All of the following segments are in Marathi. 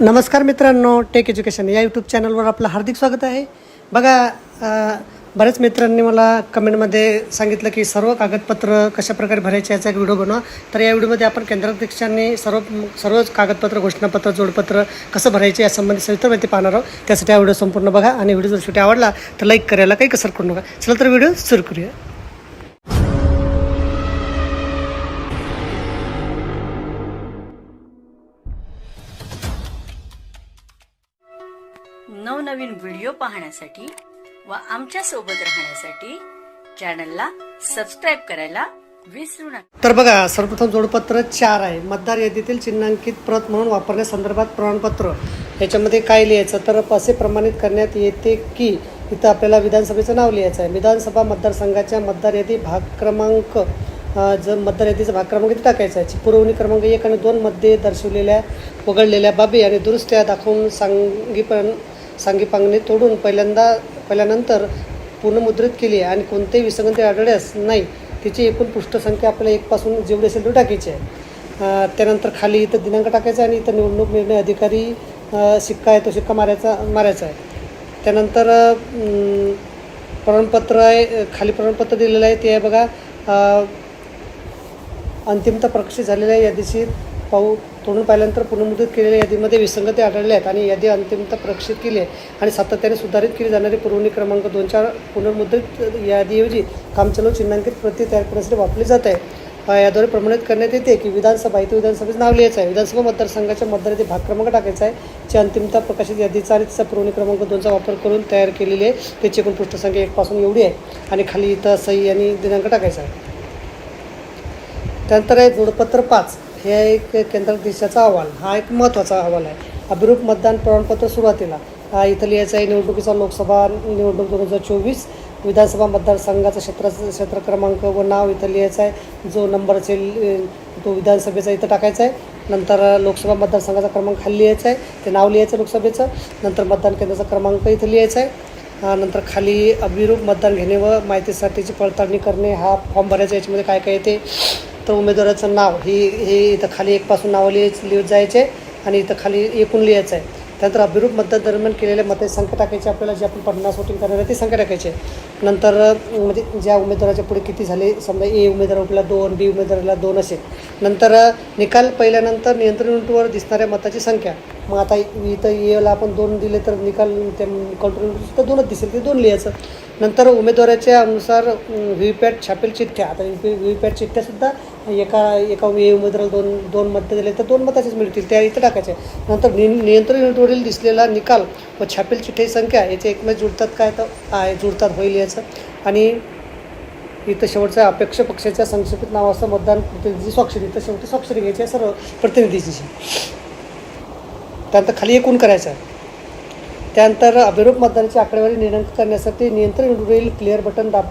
नमस्कार मित्रांनो टेक एज्युकेशन या यूट्यूब चॅनलवर आपलं हार्दिक स्वागत आहे. बघा बऱ्याच मित्रांनी मला कमेंटमध्ये सांगितलं की सर्व कागदपत्र कशा प्रकारे भरायचे याचा एक व्हिडिओ बनवा. तर या व्हिडिओमध्ये आपण केंद्राध्यक्षांनी सर्व सर्वच कागदपत्र घोषणापत्र जोडपत्र कसं भरायचे यासंबंधी सविस्तर माहिती पाहणार आहोत. त्यासाठी हा व्हिडिओ संपूर्ण बघा आणि व्हिडिओ जर शेवटी आवडला तर लाईक करायला काही कसर करू नका. चला तर व्हिडिओ सुरू करूया. नवनवीन व्हिडिओ पाहण्यासाठी व आमच्यासोबत राहण्यासाठी चॅनलला सबस्क्राईब करायला विसरू नका. तर बघा सर्वप्रथम जोडपत्र चार आहे. मतदार यादीतील चिन्हांकित प्रत म्हणून वापरण्यासंदर्भात प्रमाणपत्र. याच्यामध्ये काय लिहायचं? तर असे प्रमाणित करण्यात येते की इथं आपल्याला विधानसभेचं नाव लिहायचं आहे. विधानसभा मतदारसंघाच्या मतदार यादी भाग क्रमांक जर मतदार यादीचा भाग क्रमांक इथे टाकायचा आहे? पुरवणी क्रमांक एक आणि दोन मध्ये दर्शवलेल्या वगळलेल्या बाबी आणि दुरुस्त्या दाखवून सांगीपण सांगीपांगणी तोडून पहिल्यांदा पहिल्यानंतर पुनर्मुद्रित केली आहे आणि कोणतेही विसंगती आढळल्यास नाही. तिची एकूण पृष्ठसंख्या आपल्याला एकपासून जेवढी असेल तेवढी टाकायची आहे. त्यानंतर खाली इथं दिनांक टाकायचा आहे आणि इथं निवडणूक निर्णय अधिकारी शिक्का आहे तो शिक्का मारायचा मारायचा आहे. त्यानंतर प्रमाणपत्र आहे खाली प्रमाणपत्र दिलेलं आहे ते आहे बघा अंतिमता प्रकाशित झालेल्या यादीची पाहू. तोडून पाहिल्यानंतर पुनर्मुद्रित केलेल्या यादीमध्ये विसंगती आढळल्या आहेत आणि यादी अंतिमता प्रक्षित केली आहे आणि सातत्याने सुधारित केली जाणारी पुरवणी क्रमांक दोन चार पुनर्मुद्रित यादीऐवजी कामचलो चिन्हांकित प्रती तयार करण्यासाठी वापरली जात आहे. याद्वारे प्रमाणित करण्यात येते की विधानसभा इथे विधानसभेचं नाव लिहायचं आहे. विधानसभा मतदारसंघाच्या मतदार भाग क्रमांक टाकायचा आहे जे अंतिमता प्रकाशित यादीचा आणि तिचा पुरवणी क्रमांक दोनचा वापर करून तयार केलेली आहे. त्याची एकूण पृष्ठसंख्या एकपासून एवढी आहे आणि खाली इथं सही आणि दिनांक टाकायचा आहे. त्यानंतर आहे जोडपत्र पाच. हे एक केंद्र देशाचा अहवाल हा एक महत्त्वाचा अहवाल आहे. अभिरूप मतदान प्रमाणपत्र सुरुवातीला. इथं लिहायचं आहे निवडणुकीचा लोकसभा निवडणूक दोन हजार चोवीस विधानसभा मतदारसंघाचा क्षेत्राचं क्षेत्र क्रमांक व नाव इथं लिहायचं आहे. जो नंबर असेल तो विधानसभेचा इथं टाकायचा आहे. नंतर लोकसभा मतदारसंघाचा क्रमांक खाली लिहायचा आहे. ते नाव लिहायचं लोकसभेचं. नंतर मतदान केंद्राचा क्रमांक इथं लिहायचा आहे. नंतर खाली अभिरूप मतदान घेणे व माहितीसाठीची पडताळणी करणे हा फॉर्म भरायचा याच्यामध्ये काय काय येते? तर उमेदवाराचं नाव ही हे इथं खाली एकपासून नावं लिहायची लिहित जायचे आणि इथं खाली एकूण लिहायचं आहे त्यानंतर अभिरूप मतदान दरम्यान केलेल्या मताची संख्या टाकायची आपल्याला जे आपण पन्नास वोटिंग करणार आहे ती संख्या टाकायची नंतर म्हणजे ज्या उमेदवाराच्या पुढे किती झाले समजा ए उमेदवार आपला दोन बी उमेदवाराला दोन असेल. नंतर निकाल पहिल्यानंतर नियंत्रण युनिटवर दिसणाऱ्या मताची संख्या. मग आता इथं एला आपण दोन दिले तर निकाल ते कंट्रोल सुद्धा दोनच दिसेल ते दोन लिहायचं. नंतर उमेदवाराच्या अनुसार व्ही व्ही पॅट छापेल चिठ्ठ्या. आता व्ही व्ही पॅट चिठ्ठ्यासुद्धा एका एका ए उमेदवाराला दोन दोन मतं दिले तर दोन मताचेच मिळतील त्या इथं टाकायचे. नंतर नि नियंत्रण युनिटवरील दिसलेला निकाल व छापेल चिठ्ठी संख्या याचे एकमेक जुळतात काय तर आहे जुळतात होईल याचं. आणि इथं शेवटचा अपेक्ष पक्षाच्या संक्षेपित नावाचं मतदान प्रतिनिधी स्वाक्षरी इथं शेवटी स्वाक्षरी घ्यायची आहे सर्व प्रतिनिधीची. त्यानंतर खाली एकूण करायचं आहे. त्यानंतर अभिरूप मतदानाची आकडेवारी निर्णय करण्यासाठी नियंत्रण युनिटवरील क्लिअर बटन दाब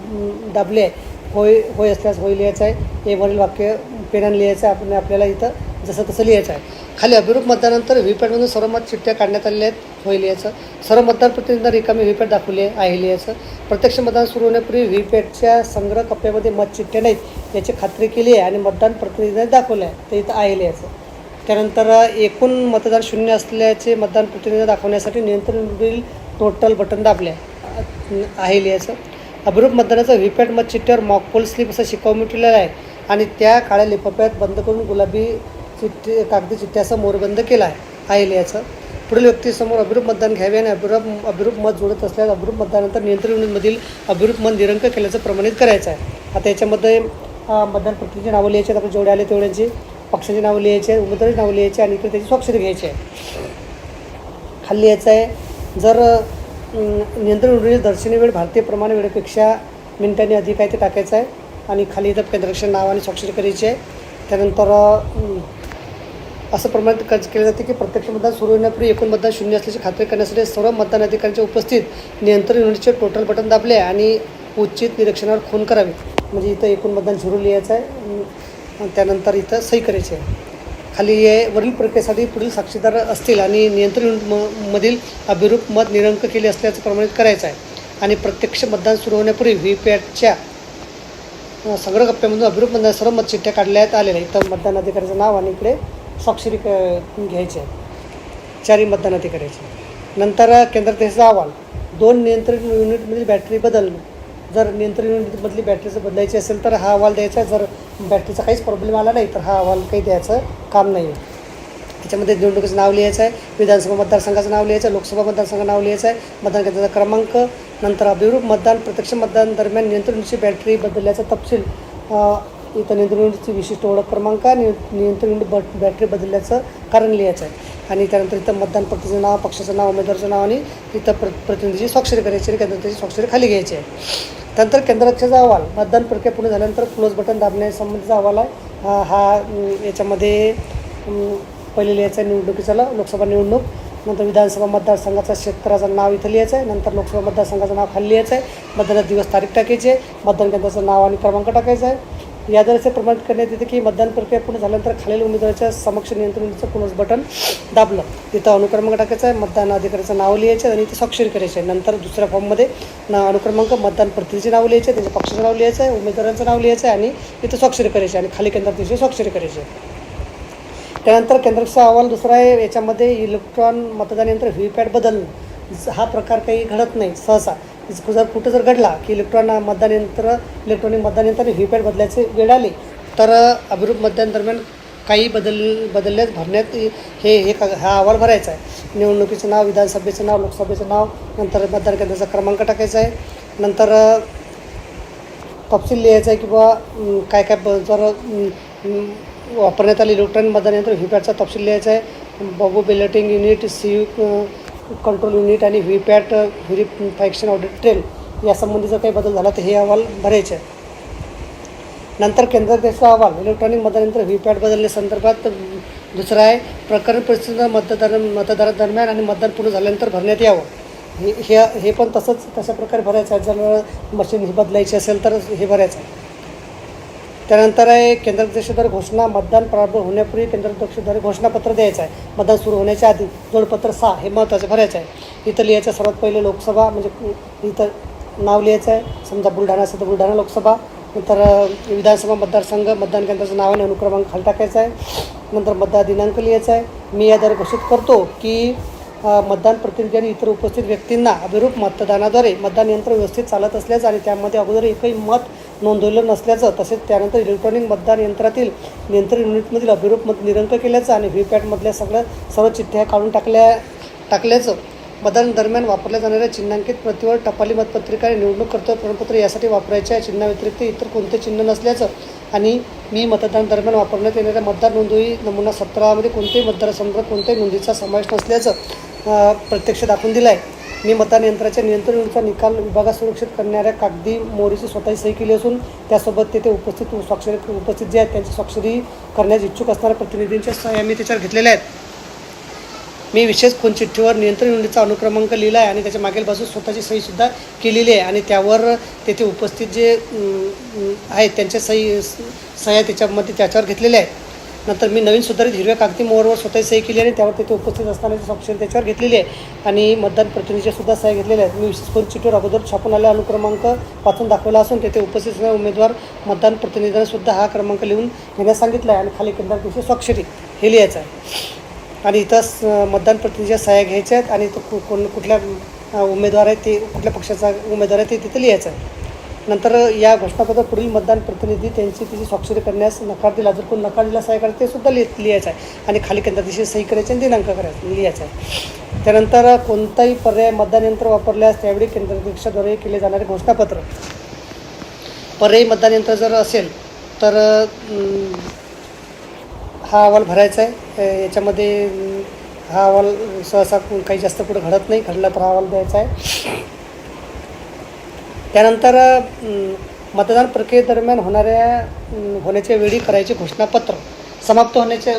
दाबले आहे. होय होय असल्यास होय लिहायचं आहे. हे वरील वाक्य पेनाने लिहायचं आहे. आपण आपल्याला इथं जसं तसं लिहायचं आहे. खाली अभिरूप मतदानानंतर व्हीपॅटमधून सर्वमत चिठ्ठ्या काढण्यात आलेल्या आहेत. होय लिहायचं. सर्व मतदान प्रतिनिधींना रिकामी व्हीपॅट दाखवली आहे आहे लिहायचं. प्रत्यक्ष मतदान सुरू होण्यापूर्वी व्हीपॅटच्या संग्रह कप्प्यामध्ये मत चिठ्ठ्या नाहीत याची खात्री केली आहे आणि मतदान प्रतिनिधींनी दाखवलं आहे. तर इथं आहे लिहायचं. त्यानंतर एकूण मतदार शून्य असल्याचे मतदान प्रतिनिधी दाखवण्यासाठी नियंत्रण टोटल बटन दाबले आहे लिहायचं. अभिरूप मतदानाचा व्हीपॅट मत चिठ्ठीवर मॉकपोल स्लिप असं शिकाऊ मिटलेलं आहे. आणि त्या काळ्या लिफाफ्यात बंद करून गुलाबी चिठ्ठी कागदी चिठ्ठ्याचा मोरबंद केला आहे. आहे लिहायचं पुढील व्यक्तीसमोर अभिरूप मतदान घ्यावे आणि अभिरूप अभिरूप मत जोडत असल्यास अभिरूप मतदानानंतर नियंत्रण युनिटमधील अभिरूप मत निरंक केल्याचं प्रमाणित करायचं आहे. आता याच्यामध्ये मतदान प्रक्रियेची नावं लिहायची आहेत. आपण जेवढे आले तेवढ्यांची पक्षाची नावं लिहायची आहे उमेदवाराची नावं लिहायची आणि इकडे त्याची स्वाक्षरी घ्यायची आहे. खाली यायचं आहे. जर नियंत्रण मंडळी दर्शनी वेळ भारतीय प्रमाण वेळेपेक्षा मिनिटांनी अधिक आहे ते टाकायचं आहे. आणि खाली इथं केंद्ररक्षण नाव आणि स्वाक्षरी करायची आहे. त्यानंतर असं प्रमाणित क- केलं जाते की प्रत्यक्ष मतदान सुरू होण्यापूर्वी एकूण मतदान शून्य असल्याची खात्री करण्यासाठी सर्व मतदान अधिकाऱ्यांच्या उपस्थित नियंत्रण युनिटचे टोटल बटन दाबले आणि उचित निरीक्षणावर खून करावी. म्हणजे इथं एकूण मतदान झिरो लिहायचं आहे. त्यानंतर इथं सही करायची आहे. खाली हे वरील प्रक्रियेसाठी पुढील साक्षीदार असतील आणि नियंत्रण युनिट म- मधील अभिरूप मत निरंक केले असल्याचं प्रमाणित करायचं आहे. आणि प्रत्यक्ष मतदान सुरू होण्यापूर्वी व्ही पॅटच्या सगळं कप्प्यामधून अभिरूप मतदान सर्व मत चिठ्ठ्या काढण्यात आलेल्या इथं मतदान अधिकाऱ्याचं नाव आणि इकडे स्वाक्षरी क- घ्यायची आहे चारही मतदान अधिकाऱ्याचे नंतर केंद्र केंद्राध्यक्षाचा अहवाल. दोन नियंत्रण युनिटमधील बॅटरी बदलणं जर नियंत्रण युनिटमधली बॅटरीचं बदलायची असेल तर हा अहवाल द्यायचा जर बॅटरीचा काहीच प्रॉब्लेम आला नाही तर हा अहवाल काही द्यायचं काम नाही आहे. त्याच्यामध्ये निवडणुकीचं नाव लिहायचं आहे. विधानसभा मतदारसंघाचं नाव लिहायचं आहे. लोकसभा मतदारसंघाचं नाव लिहायचं आहे. मतदान केंद्राचा क्रमांक नंतर अभिरूप मतदान प्रत्यक्ष मतदान दरम्यान नियंत्रणची बॅटरी बदलल्याचा तपशील इथं नियंत्रण युनिटची विशिष्ट ओळख क्रमांक आणि नियंत्रण युनिट बॅटरी बदलल्याचं कारण लिहायचं आहे. आणि त्यानंतर इथं मतदान पक्षाचं नाव पक्षाचं नाव उमेदवाराचं नाव आणि इथं प्र प्रतिनिधीची स्वाक्षरी करायची आणि त्याची स्वाक्षरी खाली घ्यायची आहे. त्यानंतर केंद्राध्यक्षाचा अहवाल. मतदान प्रक्रिया पूर्ण झाल्यानंतर क्लोज बटन दाबण्यासंबंधीचा अहवाल आहे. हा- याच्यामध्ये पहिले लिहायचं आहे निवडणुकीचा लोकसभा निवडणूक. नंतर विधानसभा मतदारसंघाचा शेतकऱ्याचं नाव इथं लिहायचं आहे. नंतर लोकसभा मतदारसंघाचं नाव खाली लिहायचं आहे. मतदानात दिवस तारीख टाकायची आहे. मतदान केंद्राचं नाव आणि क्रमांक टाकायचा आहे. याद्वारे प्रमाणित करण्यात येते की मतदान प्रक्रिया पूर्ण झाल्यानंतर खालील उमेदवाराच्या समक्ष नियंत्रणचं क्लोज बटन दाबलं. तिथं अनुक्रमांक टाकायचा आहे मतदान अधिकाऱ्याचं नाव लिहायचं आणि ते स्वाक्षरी करायचे नंतर दुसऱ्या फॉर्ममध्ये ना अनुक्रमांक मतदान प्रतिनिधीचे नाव लिहायचे त्यांच्या पक्षाचं नाव लिहायचं आहे उमेदवारांचं नाव लिहायचं आहे आणि इथं स्वाक्षरी करायची आणि खाली केंद्राध्यक्ष स्वाक्षरी करायची त्यानंतर केंद्राचा अहवाल दुसरा आहे याच्यामध्ये इलेक्ट्रॉन मतदान यंत्र व्हीपॅट बदलणं. हा प्रकार काही घडत नाही सहसा. जर कुठं जर घडला की इलेक्ट्रॉन मतदान यंत्र इलेक्ट्रॉनिक मतदान यंत्र व्ही पॅट बदलायचे वेळ आली तर अभिरूप मतदान दरम्यान काही बदल बदलल्यास भरण्यात हे हे का- हा अहवाल भरायचा आहे. निवडणुकीचं नाव विधानसभेचं नाव लोकसभेचं नाव नंतर मतदान केंद्राचा क्रमांक टाकायचा आहे. नंतर तपशील लिहायचा आहे किंवा काय काय जर वापरण्यात आले इलेक्ट्रॉनिक मतदान यंत्र व्हीपॅटचा तपशील लिहायचा आहे. बॉबो balloting unit C control unit आणि V PAT verification audit trail यासंबंधी जर काही बदल झाला तर हे अहवाल भरायचे आहे नंतर केंद्राध्यक्षा अहवाल इलेक्ट्रॉनिक मतदान यंत्र व्हीपॅट बदलण्यासंदर्भात दुसरा आहे प्रकरण परिस्थिती मतदार मतदारादरम्यान आणि मतदान पूर्ण झाल्यानंतर भरण्यात यावं. हे हे हे पण तसंच तशा प्रकारे भरायचं आहे जर मशीन ही बदलायची असेल तर हे भरायचं आहे त्यानंतर आहे केंद्राध्यक्षद्वारे घोषणा मतदान प्रारंभ होण्यापूर्वी केंद्राध्यक्षद्वारे घोषणापत्र द्यायचं आहे. मतदान सुरू होण्याच्या आधी जोडपत्र सहा हे महत्त्वाचं भरायचं आहे. इथं लिहायचं सर्वात पहिले लोकसभा म्हणजे इथं नाव लिहायचं आहे. समजा बुलढाणा असेल तर बुलढाणा लोकसभा नंतर विधानसभा मतदारसंघ मतदान केंद्राचं नाव आणि अनुक्रमांक खाली टाकायचा आहे. नंतर मतदार दिनांक लिहायचा आहे. मी याद्वारे घोषित करतो की मतदान प्रतिनिधी आणि इतर उपस्थित व्यक्तींना अभिरूप मतदानाद्वारे मतदान यंत्र व्यवस्थित चालत असल्याचं आणि त्यामध्ये अगोदर एकही मत नोंदवलं नसल्याचं तसेच त्यानंतर इलेक्ट्रॉनिक मतदान यंत्रातील नियंत्रण युनिटमधील अभिरूप मत निरंक केल्याचं आणि व्हीपॅटमधल्या सगळ्या सर्व चिठ्ठ्या काढून टाकल्या टाकल्याचं मतदान दरम्यान वापरल्या जाणाऱ्या चिन्हांकित प्रतिवर टपाली मतपत्रिका आणि निवडणूक कर्तव्य प्रमाणपत्र यासाठी वापरायच्या चिन्हाव्यतिरिक्त इतर कोणते चिन्ह नसल्याचं आणि मी मतदान दरम्यान वापरण्यात येणाऱ्या मतदार नोंदणी नमुना सतरामध्ये कोणत्याही मतदारसंदर्भात कोणत्याही नोंदीचा समावेश नसल्याचं प्रत्यक्ष दाखवून दिलं आहे मी मतदान यंत्राच्या नियंत्रणचा निकाल विभागात सुरक्षित करणाऱ्या कागदी मोरीची स्वतःची सही केली असून त्यासोबत तेथे उपस्थित स्वाक्षरी उपस्थित जे आहेत त्यांची स्वाक्षरी करण्यास इच्छुक असणाऱ्या प्रतिनिधींच्या सह्या मी त्याच्यावर घेतलेल्या आहेत. मी विशेष खून चिठ्ठीवर नियंत्रण युनिटचा अनुक्रमांक लिहिला आहे आणि त्याच्या मागील बाजू स्वतःची सहीसुद्धा केलेली आहे. आणि त्यावर तेथे उपस्थित जे आहेत त्यांच्या सही सह्या त्याच्यामध्ये त्याच्यावर घेतलेल्या आहेत. नंतर मी नवीन सुधारित हिरव्या कागदी मोहरवर स्वतः सही केली आणि त्यावर तिथे उपस्थित असताना स्वाक्षरी त्याच्यावर घेतलेली आहे आणि मतदान प्रतिनिधीच्या सुद्धा सह्या घेतलेल्या आहेत. मी विशेष करून चिठीवर अगोदर छापून आलेला अनुक्रमांक वाचून दाखवला असून तेथे उपस्थित असणारे उमेदवार मतदान प्रतिनिधींना सुद्धा हा क्रमांक लिहून घेण्यास सांगितला आहे. आणि खाली केंद्राध्यक्ष स्वाक्षरी हे लिहायचं आहे. आणि इथं स- मतदान प्रतिनिधीच्या सह्या घ्यायच्या आहेत आणि तो कु- कोण कुठल्या उमेदवार आहे ते कुठल्या पक्षाचा उमेदवार आहे ते तिथं लिहायचं आहे. नंतर या घोषणापत्र पुढील मतदान प्रतिनिधी त्यांची तिची स्वाक्षरी करण्यास नकार दिला जर कोण नकार दिला सह्या करायचं ते सुद्धा लिह लिहायचं आहे. आणि खाली केंद्राध्यक्ष सही करायची आणि दिनांक करायचं लिहायचं आहे. त्यानंतर कोणताही पर्याय मतदान यंत्र वापरल्यास त्यावेळी केंद्राध्यक्षाद्वारे केले जाणारे घोषणापत्र. पर्यायी मतदान यंत्र जर असेल तर हा अहवाल भरायचा आहे. याच्यामध्ये हा अहवाल सहसा काही जास्त कुठं घडत नाही घडला तर हा अहवाल द्यायचा आहे. त्यानंतर मतदान प्रक्रियेदरम्यान होणाऱ्या होण्याच्या वेळी करायचे घोषणापत्र. समाप्त होण्याचे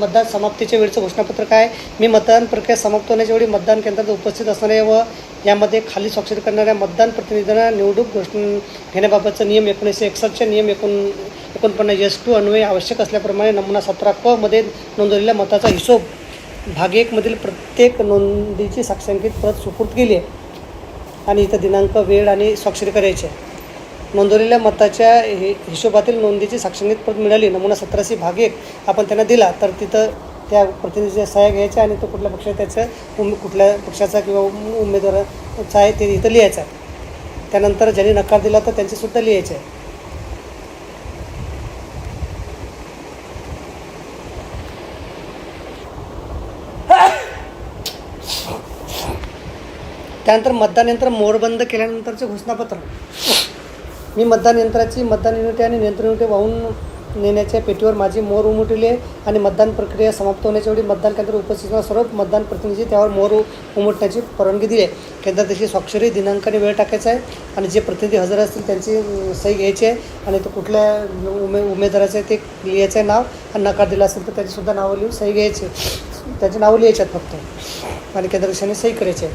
मतदान समाप्तीच्या वेळचं घोषणापत्र काय मी मतदान प्रक्रिया समाप्त होण्याच्या वेळी मतदान केंद्रात उपस्थित असणाऱ्या व यामध्ये खाली स्वाक्षरी करणाऱ्या मतदान प्रतिनिधींना निवडणूक घोषणा घेण्याबाबतचा नियम एकोणीसशे एकसष्टच्या नियम एकोण एकोणपन्नास एस टू अन्वय आवश्यक असल्याप्रमाणे नमुना सतरा क मध्ये नोंदवलेल्या मताचा हिशोब भाग एकमधील प्रत्येक नोंदीची साक्षांकित प्रत सुपूर्द केली आहे. आणि इथं दिनांक वेळ आणि स्वाक्षरी करायची आहे. नोंदवलेल्या मताच्या हि हिशोबातील नोंदीची साक्षांकित प्रत मिळाली. नमुना सतराशे भाग एक आपण त्यांना दिला तर तिथं त्या प्रतिनिधीच्या सह्या घ्यायच्या आणि तो कुठल्या पक्षाचा त्याचं उम कुठल्या पक्षाचा किंवा उमेदवाराचा आहे ते इथं लिहायचं आहे. त्यानंतर ज्यांनी नकार दिला तर त्यांचेसुद्धा लिहायचे आहे. त्यानंतर मतदानयंत्र मोरबंद केल्यानंतरचे घोषणापत्र. मी मतदान यंत्राची मतदान युनिटे आणि नियंत्रण युनिटे वाहून नेण्याच्या पेटीवर माझी मोर उमटवली आहे आणि मतदान प्रक्रिया समाप्त होण्याच्या वेळी मतदान केंद्र उपस्थित सर्व मतदान प्रतिनिधी त्यावर मोर उमटण्याची परवानगी दिली आहे. केंद्रात त्याची स्वाक्षरी दिनांक आणि वेळ टाकायचा आहे आणि जे प्रतिनिधी हजर असतील त्यांची सही घ्यायची आहे आणि तो कुठल्या उमे उमेदवाराचं आहे ते लिहायचं आहे नाव आणि नकार दिला असेल तर त्याचीसुद्धा नावं लिहून सही घ्यायची त्याची नावं लिहायची आहेत फक्त. आणि केंद्र सही करायची आहे.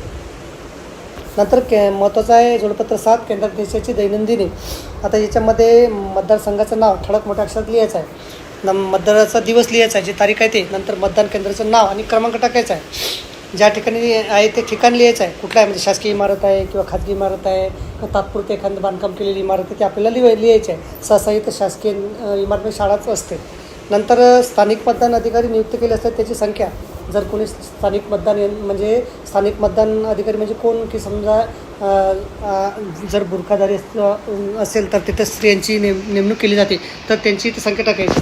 नंतर के महत्त्वाचं आहे जोडपत्र सात केंद्र देशाची दैनंदिनी. आता याच्यामध्ये मतदारसंघाचं नाव ठळक मोठ्या अक्षरात लिहायचं आहे. न मतदाराचा दिवस लिहायचा आहे जी तारीख आहे ते. नंतर मतदान केंद्राचं नाव आणि क्रमांक टाकायचा आहे. ज्या ठिकाणी आहे ते ठिकाण लिहायचं आहे. कुठलं आहे? म्हणजे शासकीय इमारत आहे किंवा खाजगी इमारत आहे किंवा तात्पुरते एखादं बांधकाम केलेली इमारत आहे ते आपल्याला लिहाय लिहायचं आहे. सहसा इथं शासकीय इमारत शाळाच असते. नंतर स्थानिक मतदान अधिकारी नियुक्त केले असतात त्याची संख्या. जर कोणी स्थानिक मतदान म्हणजे स्थानिक मतदान अधिकारी म्हणजे कोण? की समजा जर बुरखादारी असेल तर तिथं स्त्रियांची नेम नेमणूक केली जाते. तर त्यांची इथं संख्या टाकायची.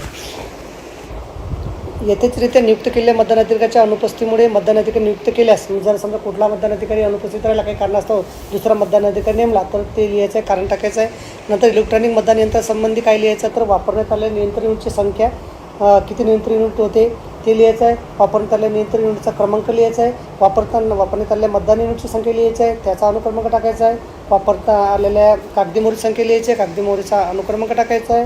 यथेचरित्या नियुक्त केलेल्या मतदान अधिकाऱ्याच्या अनुपस्थितीमुळे मतदान अधिकारी नियुक्त केल्यास जर समजा कुठला मतदान अधिकारी अनुपस्थित राहिला काही कारणास्तव दुसरा मतदान अधिकारी नेमला तर ते लिहायचं आहे कारण टाकायचं आहे. नंतर इलेक्ट्रॉनिक मतदान यंत्रासंबंधी काय लिहायचं तर वापरण्यात आलेल्या नियंत्रण संख्या किती नियंत्रण युनिट होते ते लिहायचं आहे. वापरण्यात आलेल्या नियंत्रण युनिटचा क्रमांक लिहायचा आहे. वापरताना वापरण्यात आलेल्या मतदान युनिटची संख्या लिहायची आहे. त्याचा अनुक्रमांक टाकायचा आहे. वापरता आलेल्या कागदी मोहरी संख्या लिहायची आहे. कागदी मोहरीचा अनुक्रमांक टाकायचा आहे.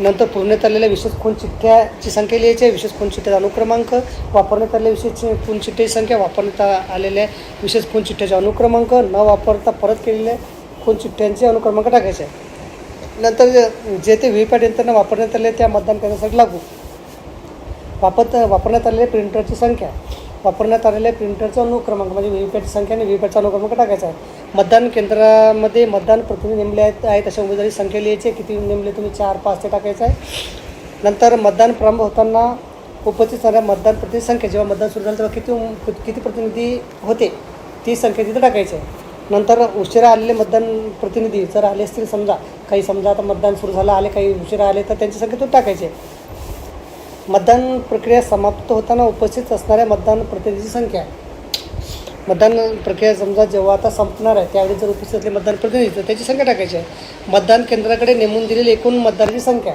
नंतर पुरण्यात आलेल्या विशेष खून चिठ्ठ्याची संख्या लिहायची आहे. विशेष खून चिठ्ठ्याचा अनुक्रमांक. वापरण्यात आलेल्या विशेष खून चिठ्ठ्याची संख्या. वापरण्यात आलेल्या विशेष खून चिठ्ठ्याचा अनुक्रमांक. न वापरता परत केलेल्या खून चिठ्ठ्यांचे अनुक्रमांक टाकायचे आहे. नंतर जे- ते ते व्हीपॅट यंत्रणा वापरण्यात आले त्या मतदान करण्यासाठी लागू. वापरत वापरण्यात आलेल्या प्रिंटरची संख्या. वापरण्यात आलेल्या प्रिंटरचा अनुक्रमांक म्हणजे व्हीपॅटची संख्या आणि व्हीपॅटचा अनुक्रमांक टाकायचा आहे. मतदान केंद्रामध्ये मतदान प्रतिनिधी नेमले आहेत आहेत अशा उमेदवारी संख्या लिहायची आहे. किती नेमले तुम्ही? चार पाच ते टाकायचं आहे. नंतर मतदान प्रारंभ होताना उपस्थित असणाऱ्या मतदान प्रतिनिधी संख्या जेव्हा मतदान सुरू झालं तेव्हा किती किती प्रतिनिधी होते? ती संख्या तिथं टाकायची आहे. नंतर उशिरा आलेले मतदान प्रतिनिधी जर आले असतील समजा काही समजा आता मतदान सुरू झालं आले काही उशिरा आले तर त्यांची संख्या तो टाकायची. मतदान प्रक्रिया समाप्त होताना उपस्थित असणाऱ्या मतदान प्रतिनिधीची संख्या. मतदान प्रक्रिया समजा जेव्हा आता संपणार आहे त्यावेळी जर उपस्थित असले मतदान प्रतिनिधी तर त्याची संख्या टाकायची आहे. मतदान केंद्राकडे नेमून दिलेली एकूण मतदारांची संख्या.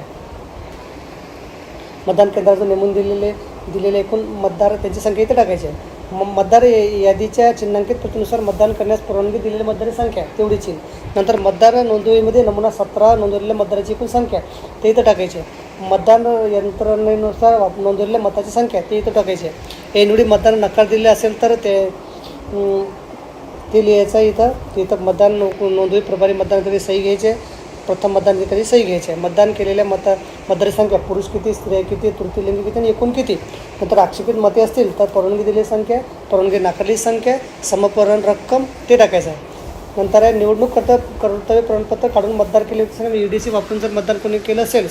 मतदान केंद्राचं नेमून दिलेले दिलेले एकूण मतदार त्यांची संख्या इथे टाकायची आहे. मतदार यादीच्या चिन्हांकित प्रतीनुसार मतदान करण्यास परवानगी दिलेल्या मतदाराची संख्या तेवढीची. नंतर मतदार नोंदणीमध्ये नमुना सतरा नोंदवलेल्या मतदाराची एकूण संख्या ते इथं टाकायचे. मतदान यंत्रणेनुसार नोंदवलेल्या मताची संख्या ते इथं टाकायचे. एनवडी मतदान नकार दिले असेल तर ते ते लिहायचं आहे इथं तिथं मतदान नोंदवी प्रभारी मतदान कधी सही घ्यायचे. प्रथम मतदान अधिकारी सही घ्यायचे? मतदान केलेल्या मता मतदारी संख्या पुरुष किती स्त्रिया किती तृतीयलिंगी किती आणि एकूण किती? नंतर आक्षेपित मते असतील तर परवानगी दिलेली संख्या परवानगी नाकारलेली संख्या समपरण रक्कम ते टाकायचं आहे. नंतर आहे निवडणूक कर्तव्य कर्तव्य प्रमाणपत्र काढून मतदार केले ई डी सी वापरून जर मतदान कोणी केलं असेल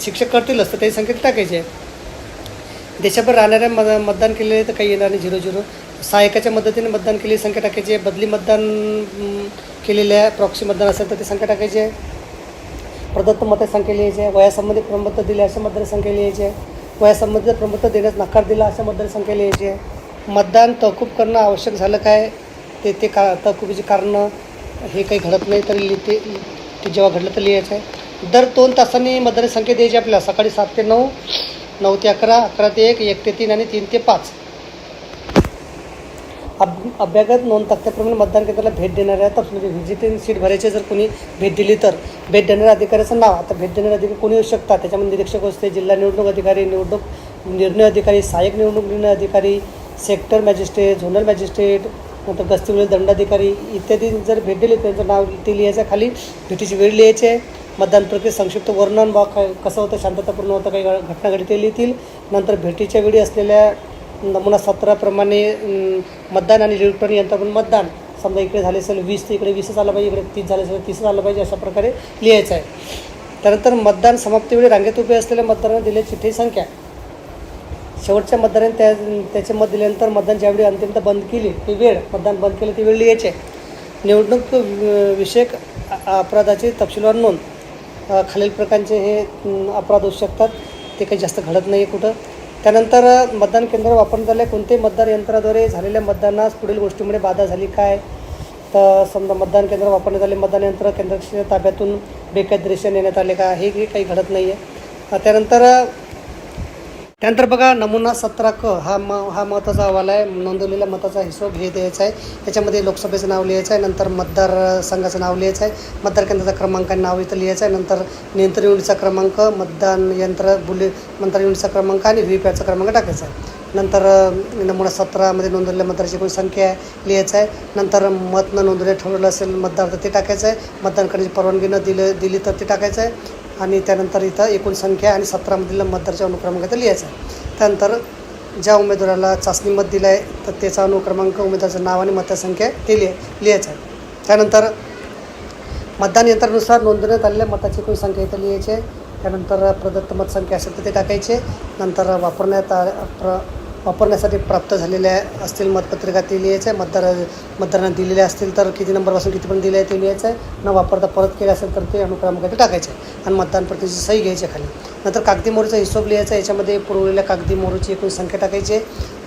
शिक्षक करतीलच तर त्याची संख्या ते टाकायची आहे. देशाभर राहणाऱ्या मत मतदान केलेले तर काही येणार नाही झिरो झिरो. सहायकाच्या मदतीने मतदान केलेली संख्या टाकायची आहे. बदली मतदान केलेले केलेल्या प्रॉक्सी मतदान असेल तर ती संख्या टाकायची आहे. प्रदत्त मतदारसंख्या लिहायची आहे. वयासंबंधित प्रमाणपत्र दिले अशा मतदार संख्या लिहायची आहे. वयासंबंधित प्रमाणपत्र देण्यास नकार दिला अशा मतदारसंख्या लिहायची आहे. मतदान तहकूब करणं आवश्यक झालं काय? ते ते का तहकुबीची कारणं हे काही घडत नाही तर लिहिते ते जेव्हा घडलं तर लिहायचं आहे. दर दोन तासांनी मतदारसंख्या संख्या द्यायची आपल्याला. सकाळी सात ते नऊ नऊ ते अकरा अकरा ते एक एक ते तीन आणि तीन ते पाच. अब अभ्यागत नोंद तक्त्याप्रमाणे मतदान केंद्राला भेट देणाऱ्या तर म्हणजे व्हिजिटिंग सीट भरायची जर कोणी भेट दिली तर भेट देणाऱ्या अधिकाऱ्याचं नाव. आता भेट देणारे अधिकारी कोणी येऊ शकतात? त्याच्यामध्ये निरीक्षक असते जिल्हा निवडणूक अधिकारी निवडणूक निर्णय अधिकारी सहाय्यक निवडणूक निर्णय अधिकारी सेक्टर मॅजिस्ट्रेट झोनल मॅजिस्ट्रेट नंतर गस्तीवरील दंडाधिकारी इत्यादी जर भेट दिली त्यांचं नाव ते लिहायचं आहे. खाली. भेटीची वेळ लिहायची आहे. मतदान प्रक्रियेत संक्षिप्त वर्णन बा काय कसं होतं शांततापूर्ण होतं काही घटना घडली ते लिहितील नंतर भेटीच्या वेळी असलेल्या नमुना सतराप्रमाणे मतदान आणि इलेक्ट्रॉनिक यंत्राप्रमाणे मतदान. समजा इकडे झाले असेल वीस तर इकडे वीसच आलं पाहिजे इकडे तीस झाले असेल तीसच आलं पाहिजे अशा प्रकारे लिहायचं आहे. त्यानंतर मतदान समाप्तीवेळी रांगेत उभे असलेल्या मतदारांना दिलेली चिठ्ठी संख्या. शेवटच्या मतदाराने त्या त्याचे मत दिल्यानंतर मतदान ज्यावेळी अंतिमता बंद केली ती वेळ मतदान बंद केलं ती वेळ लिहायची आहे. निवडणूक विषयक अपराधाची तपशीलवार नोंद. खालील प्रकारचे हे अपराध होऊ शकतात. ते काही जास्त घडत नाही आहे कुठं. त्यानंतर मतदान केंद्र वापरण्यात आलेल्या कोणत्याही मतदार यंत्राद्वारे झालेल्या मतदानास पुढील गोष्टीमुळे बाधा झाली काय? तर समजा मतदान केंद्र वापरण्यात आले मतदान यंत्र केंद्राच्या ताब्यातून बेकायदेशीर नेण्यात आले का? हे काही घडत नाही आहे त्यानंतर त्यानंतर बघा नमुना सतरा क हा म हा महत्त्वाचा अहवाल आहे. नोंदवलेल्या मताचा हिशोब हे द्यायचा आहे. त्याच्यामध्ये लोकसभेचं नाव लिहायचं आहे नंतर मतदार संघाचं नाव लिहायचं आहे मतदार केंद्राचा क्रमांक आणि नाव इथं लिहायचं आहे नंतर नियंत्रण युनिटचा क्रमांक मतदान यंत्र बुले मतदार युनिटचा क्रमांक आणि व्ही पॅटचा क्रमांक टाकायचा आहे. नंतर नमुना सतरामध्ये नोंदवलेल्या मतदाराची एकूण संख्या आहे लिहायचं आहे. नंतर मत न नोंदवले ठरवलं असेल मतदार तर ते टाकायचं आहे. मतदान करण्याची परवानगी न दिलं दिली तर ते टाकायचं आहे. आणि त्यानंतर इथं एकूण संख्या आणि सतरामधील मतदारच्या अनुक्रमांक इथं लिहायचं आहे. त्यानंतर ज्या उमेदवाराला चाचणी मत दिलं आहे तर त्याचा अनुक्रमांक उमेदवाराचं नाव आणि मतसंख्या ते लिह लिहायचं आहे. त्यानंतर मतदान यंत्रानुसार नोंदवण्यात आलेल्या मताची एकूण संख्या इथं लिहायची आहे. त्यानंतर प्रदत्त मतसंख्या असेल तर ते टाकायचे. नंतर वापरण्यात प्र वापरण्यासाठी प्राप्त झालेल्या असतील मतपत्रिका ते लिहायचं आहे. मतदार मतदारांना दिलेल्या असतील तर किती नंबरपासून कितीपर्यंत दिले आहे ते लिहायचं आहे. न वापरता परत केले असेल तर ते अनुक्रमांक टाकायचे आणि मतदान प्रतिनिधीची सही घ्यायची खाली. नंतर कागदी मोहरीचा हिशोब लिहायचा याच्यामध्ये पुरवलेल्या कागदी मोहरीची एकूण संख्या टाकायची आहे.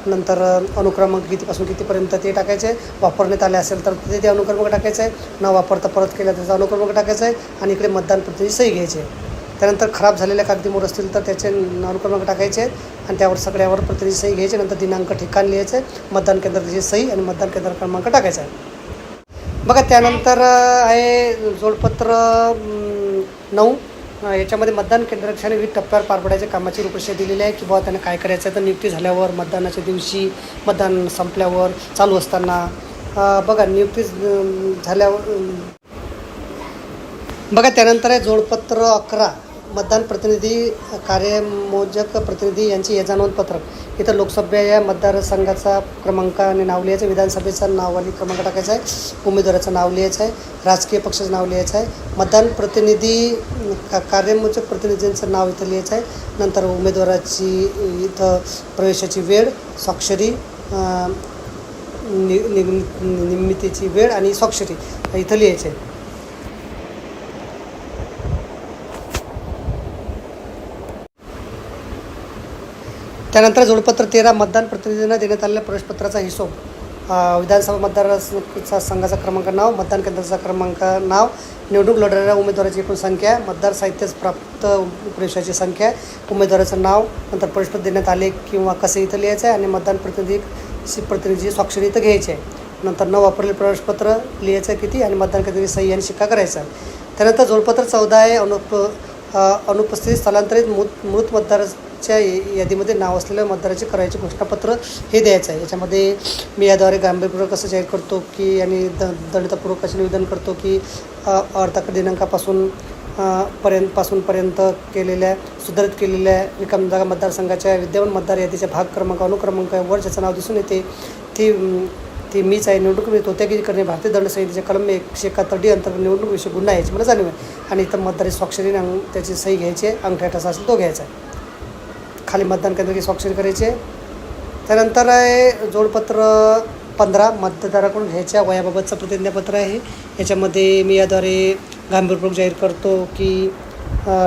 नंतर अनुक्रमांक कितीपासून कितीपर्यंत ते टाकायचे वापरण्यात आले असेल तर ते ते अनुक्रमांक टाकायचं आहे. न वापरता परत केला त्याचा अनुक्रमांक टाकायचा आहे. आणि इकडे मतदान प्रतिची सही घ्यायची आहे. त्यानंतर खराब झालेल्या कागदीमोर असतील तर त्याचे अनुक्रमांक टाकायचे आणि त्यावर सगळ्यावर प्रतिनिधी सही घ्यायची. नंतर दिनांक ठिकाण लिहायचे. मतदान केंद्राची सही आणि मतदान केंद्र क्रमांक टाकायचा. आहे बघा त्यानंतर आहे जोडपत्र नऊ. याच्यामध्ये मतदान केंद्राच्या आणि विविध टप्प्यावर पार पडायच्या कामाची रूपरेषा दिलेली आहे की बाबा त्यांना काय करायचं आहे तर नियुक्ती झाल्यावर मतदानाच्या दिवशी मतदान संपल्यावर चालू असताना. बघा नियुक्ती झाल्यावर बघा त्यानंतर आहे जोडपत्र अकरा. मतदान प्रतिनिधी कार्यमोजक प्रतिनिधी यांची यजा नोंदपत्रक इथं लोकसभा या मतदारसंघाचा क्रमांक आणि नाव लिहायचं आहे. विधानसभेचं नाव आणि क्रमांक टाकायचा आहे. उमेदवाराचं नाव लिहायचं आहे. राजकीय पक्षाचं नाव लिहायचं आहे. मतदान प्रतिनिधी का कार्यमोजक प्रतिनिधींचं नाव इथं लिहायचं आहे. नंतर उमेदवाराची इथं प्रवेशाची वेळ स्वाक्षरी नि नि निमितीची वेळ आणि स्वाक्षरी इथं लिहायचं आहे. त्यानंतर जोडपत्र तेरा मतदान प्रतिनिधींना देण्यात आलेल्या प्रवेशपत्राचा हिशोब विधानसभा मतदार संघाचा क्रमांक नाव मतदान केंद्राचा क्रमांक नाव निवडणूक लढणाऱ्या उमेदवाराची एकूण संख्या मतदार साहित्यास प्राप्त प्रवेशाची संख्या उमेदवाराचं नाव नंतर प्रवेशपत्र देण्यात आले किंवा कसे इथं लिहायचं आहे आणि मतदान प्रतिनिधी प्रतिनिधीची स्वाक्षरी इथं घ्यायची आहे. नंतर न वापरलेले प्रवेशपत्र लिहायचं किती आणि मतदान केंद्राची सही आणि शिक्का करायचा आहे. त्यानंतर जोडपत्र चौदा आहे अनुप अनुपस्थित स्थलांतरित मृत मृत मतदार च्या यादीमध्ये नाव असलेल्या मतदाराचे करायचे घोषणापत्र हे द्यायचं आहे. याच्यामध्ये मी याद्वारे गांभीर्यपूर्वक असं जाहीर करतो की आणि द दलितपूर्वक असे निवेदन करतो की अर्धक अर्धाक दिनांकापासून पर्यंत पासूनपर्यंत केलेल्या सुधारित केलेल्या रिकाम जागा मतदारसंघाच्या विद्यमान मतदार यादीच्या भाग क्रमांक अनुक्रमांक वर ज्याचं नाव दिसून येते ती ती मीच आहे. निवडणूक तोत्यागिरी करणे भारतीय दंड संहितेच्या कलम एकशे एकाहत्तर डी अंतर्गत निवडणूक विषय गुन्हा याची मला जाणीव आहे. आणि इतर मतदारी स्वाक्षरीने त्याची सही घ्यायची अंगठ्या अंगठा ठसा असेल तो घ्यायचा आहे. खाली मतदान केंद्राची स्वाक्षरी करायची आहे त्यानंतर आहे जोडपत्र पंधरा मतदाराकडून ह्याच्या वयाबाबतचं प्रतिज्ञापत्र आहे. ह्याच्यामध्ये मी याद्वारे गांभीरपूर्वक जाहीर करतो की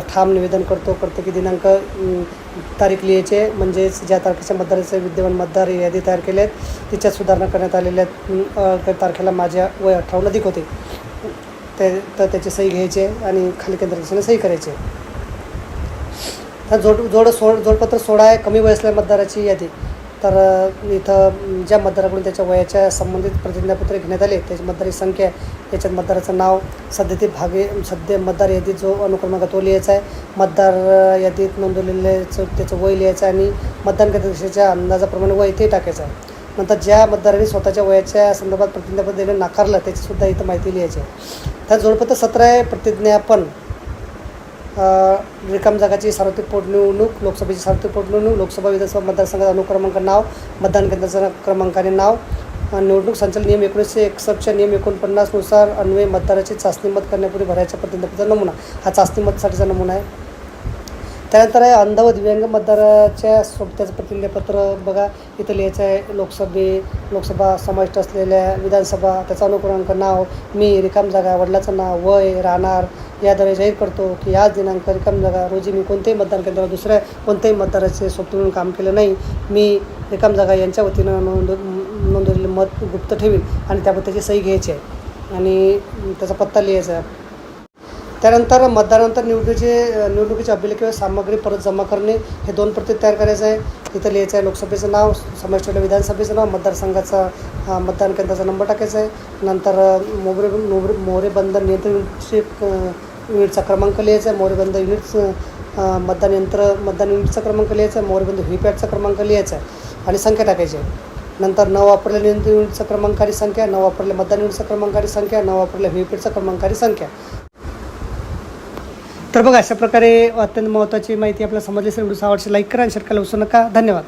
ठाम निवेदन करतो करतो की दिनांक तारीख लिहायचे. म्हणजेच ज्या तारखेच्या मतदाराचे विद्यमान मतदार यादी तयार केल्या आहेत तिच्यात सुधारणा करण्यात आलेल्या आहेत. त्या तारखेला माझ्या वय अठरावन्न अधिक होते. ते तर त्याची सही घ्यायची आहे आणि खाली केंद्राची सही करायची. आहे तर जोड जोड सोड जोडपत्र सोळा आहे कमी वय मतदाराची यादी. तर इथं ज्या मतदाराकडून त्याच्या वयाच्या संबंधित प्रतिज्ञापत्र घेण्यात आले त्याची मतदाराची संख्या याच्यात मतदाराचं नाव सध्यातील भागे सध्या मतदार यादीत जो अनुक्रमांक तो लिहायचा आहे मतदार यादीत नोंदवलेल्याचं त्याचं वय लिहायचं आणि मतदान केंद्राच्या अंदाजाप्रमाणे वय ते टाकायचं आहे. नंतर ज्या मतदारांनी स्वतःच्या वयाच्या संदर्भात प्रतिज्ञापत्र देणं नाकारलं त्याचीसुद्धा इथं माहिती लिहायची आहे. तर जोडपत्र सतरा आहे प्रतिज्ञापन रिकाम जागाची सार्वत्रिक पोटनिवडणूक लोकसभेची सार्वत्रिक पोटनिवडणूक लोकसभा विधानसभा मतदारसंघाचा अनुक्रमांक नाव मतदान केंद्राचा क्रमांकाने नाव निवडणूक संचालन नियम एकोणीसशे एकसष्टच्या नियम एकोणपन्नासनुसार अन्वय मतदाराची चाचणी मत करण्यापूर्वी भरायच्या प्रतिज्ञापत्राचा नमुना. हा चाचणी मतसाठीचा नमुना आहे. त्यानंतर आहे अंध व दिव्यांग मतदाराच्या सोबत्याचं प्रतिज्ञापत्र बघा. इथं लिहायचं आहे लोकसभे लोकसभा समाविष्ट असलेल्या विधानसभा त्याचा अनुक्रमांक नाव मी रिकाम जागा वडिलाचं नाव वय राहणार याद्वारे जाहीर करतो की याच दिनांक रिकाम जागा रोजी मी कोणत्याही मतदान केंद्रावर दुसऱ्या कोणत्याही मतदाराचे सोबती म्हणून काम केलं नाही. मी रिकाम जागा यांच्या वतीनं नोंद नोंदवलेले मत गुप्त ठेवीन आणि त्याबद्दल त्याची सही घ्यायची आहे. आणि त्याचा पत्ता लिहायचा आहे. त्यानंतर मतदानानंतर निवडणुकीचे निवडणुकीचे अभिलेख किंवा सामग्री परत जमा करणे हे दोन प्रती तयार करायचं आहे. तिथं लिहायचं आहे लोकसभेचं नाव समाविष्ट विधानसभेचं नाव मतदारसंघाचा मतदान केंद्राचा नंबर टाकायचा आहे. नंतर मोबरे मोबरे मोहरेबंद नियंत्रण युनिटचे युनिटचा क्रमांक लिहायचा आहे. मोरेबंद युनिट्स मतदान यंत्र मतदान युनिटचा क्रमांक लिहायचा आहे. मोरेबंद व्हीपॅटचा क्रमांक लिहायचा आहे आणि संख्या टाकायची आहे. नंतर न वापरलेल्या नियंत्रण युनिटचा क्रमांक आणि संख्या न वापरलेल्या मतदान युनिटचा क्रमांक आणि संख्या न वापरलेल्या व्हीपॅटचा क्रमांक आणि संख्या. तर बघा अशा प्रकारे अत्यंत महत्त्वाची माहिती आपल्याला समजली असेल व्हिडिओ आवडशी लाईक करा आणि शेअर करायला विसरू नका. धन्यवाद.